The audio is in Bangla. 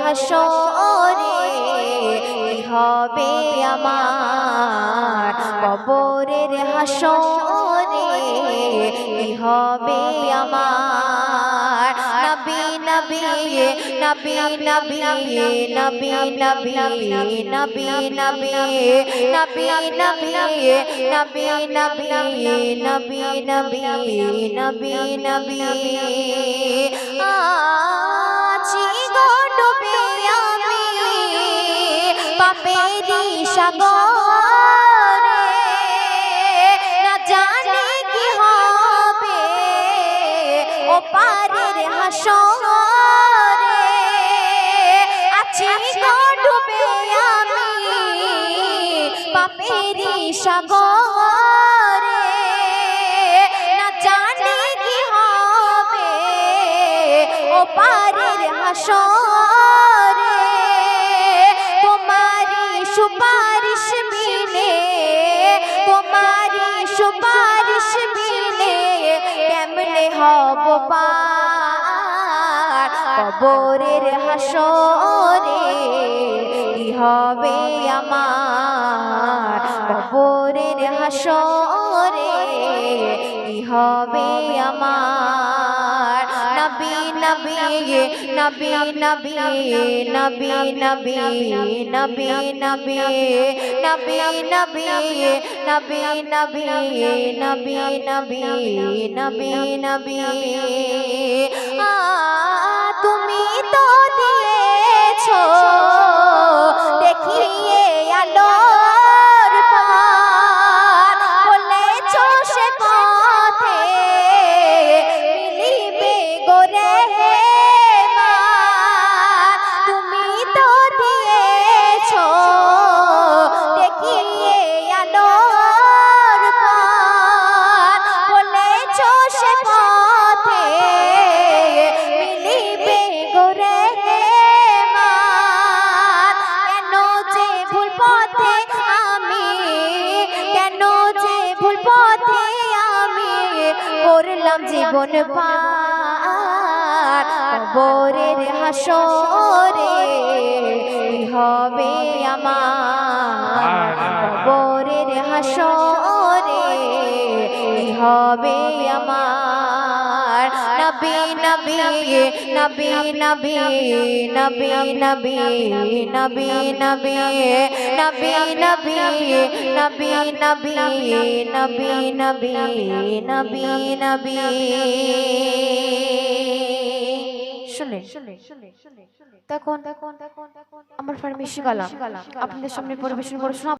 হাসরে কি হবে আমার কবরের হাসরে কি হবে আমার নবী নবী নবী নবী নবী নবী নবী নবী নবী নবী নবী নবী নবী নবী নবী নবী পাপেরি সাগরে, না জানি কি হবে ও পারের হাসরে। আছি গো ডুবে আমি পাপেরি সাগরে। না জানি কি হবে ও পারের হাসরে। সুপারিশ মিলে তোমারি সুপারিশ মিলে কেমনে হব কবরের হাসরে কি হবে আমার? কবরের হাসরে কি হবে আমার? নবী নবী নবী নবী নবী নবী নবী নবী নবী নবী নবী নবী নবী নবী নবী নবী তুমি তো দিয়েছ পথে আমি করলাম জীবন পার। হাসরে হবে আমার? বরের হাসরে হবে আমার? নবী নবী নবী নবী নবী নবী নবী নবী নবী নবী নবী নবী নবী নবী নবী নবী শুনে তখন আমার ফার্মেসি গালা আপনাদের সামনে পরিবেশন করে